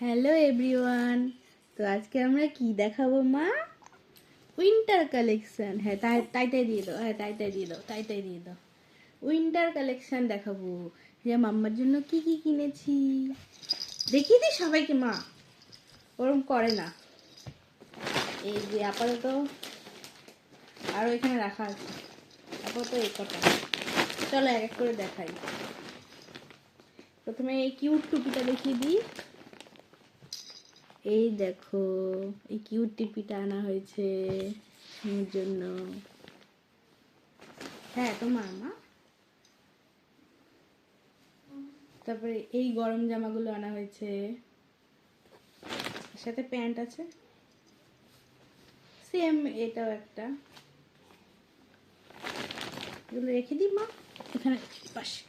Hello everyone তো আজকে আমরা কি দেখাবো, মা? উইন্টার কালেকশন হ্যাঁ তাই, তাইটাই দিয়ে দাও। হ্যাঁ তাইটাই দিয়ে দাও, তাইটাই দিয়ে দাও। উইন্টার কালেকশন দেখাবো। যে মাম্মার জন্য কি কি কিনেছি। দেখিয়ে দিই সবাইকে, মা। ওরম করে না। এই যে আপাতত আরও এখানে রাখা আছে। আপাতত এই কটা। চলো এক এক করে দেখাই। প্রথমে এই কিউট টুপিটা দেখিয়ে দিই। এই দেখো, এই কিউট টিপিটা আনা হয়েছে আমার জন্য। হ্যাঁ তোমার মা তারপরে এই গরম জামাগুলো আনা হয়েছে। সাথে প্যান্ট আছে। সেম এটাও একটা। এগুলো রেখে দিই, মা। এখানে পাশে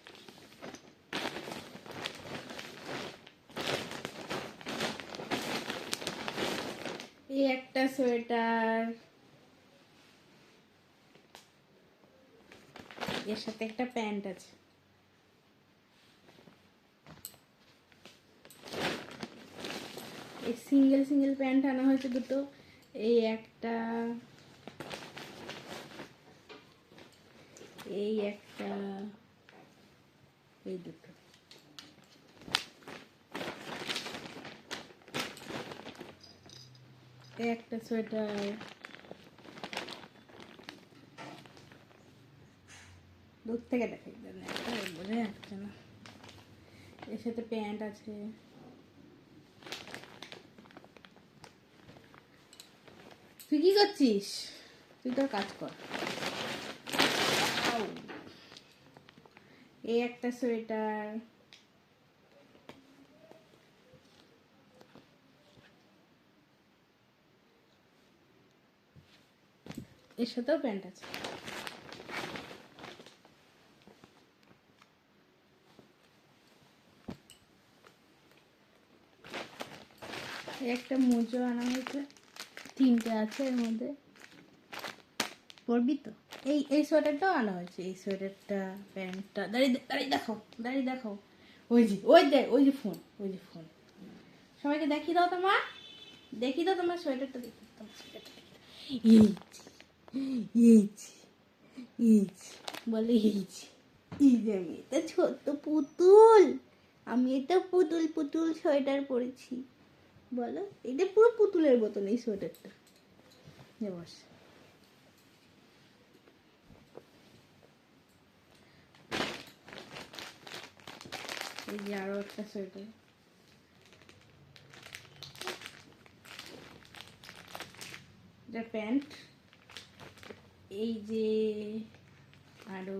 এই একটা সোয়েটার। এর সাথে একটা প্যান্ট আছে। এই সিঙ্গেল সিঙ্গেল প্যান্ট আনা হয়েছে দুটো। এই একটা। এই একটা। এই দুটো। একটা সোয়েটার। দূর থেকে একটা বোঝা যাচ্ছে না। এর সাথে প্যান্ট আছে। তুই কি করছিস? তুই তোর কাজ কর। এই একটা সোয়েটার। এর সাথেও প্যান্ট আছে। একটা মোজো আনা হয়েছে। তিনটে আছে এর মধ্যে। পরবি তো? এই এই সোয়েটারটাও আনা হয়েছে। এই সোয়েটারটা, প্যান্টটা। দাঁড়িয়ে দাঁড়িয়ে দেখো দাঁড়িয়ে দেখো। ওই যে, ওই দে ওই যে ফোন ওই যে ফোন সবাইকে দেখিয়ে দাও তোমার দেখি দাও তোমার সোয়েটারটা দেখি তোমার সোয়েটারটা এই এই এই বলে এই এই আমি এটা ছোট্ট পুতুল। আমি এটা পুতুল পুতুল সোয়েটার পরেছি। বলো এটা পুরো পুতুলের মতন এই সোয়েটারটা। বস। এই যে আরও একটা সোয়েটার। এটা প্যান্ট। এই যে আরও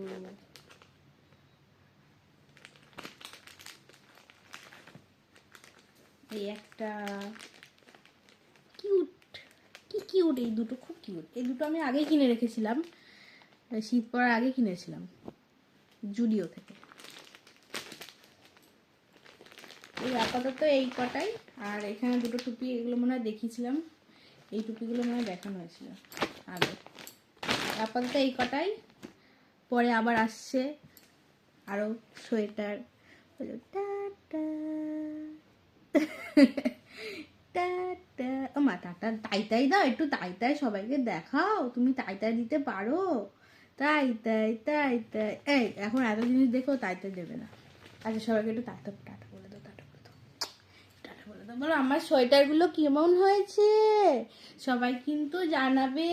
এই একটা কিউট, কি কিউট এই দুটো, খুব কিউট। এই দুটো আমি আগেই কিনে রেখেছিলাম শীত পড়ার আগে কিনেছিলাম, জুডিও থেকে। এই আপাতত এই কটাই, আর এখানে দুটো টুপি, এগুলো মনে হয় দেখিয়েছিলাম, এই টুপিগুলো মনে হয় দেখানো হয়েছিল আগে। আপাতত এই কটাই। পরে আবার আসছে আরও সোয়েটার। টাটা। ও মা, টাটা, তাই তাই দাও, একটু তাই তাই সবাইকে দেখাও, তুমি তাই তাই দিতে পারো। তাই তাই তাই তাই, এই, এখন এত জিনিস দেখো, তাই তাই দেবে না। আচ্ছা সবাইকে একটু টাটা টাটা বলে দাও টাটা বলে দাও। টাটা বলে দাও। বলো, আমার সোয়েটারগুলো কেমন হয়েছে? সবাই কিন্তু জানাবে।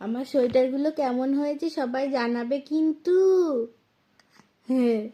আমার সোয়েটারগুলো কেমন হয়েছে সবাই জানাবে কিন্তু। হ্যাঁ।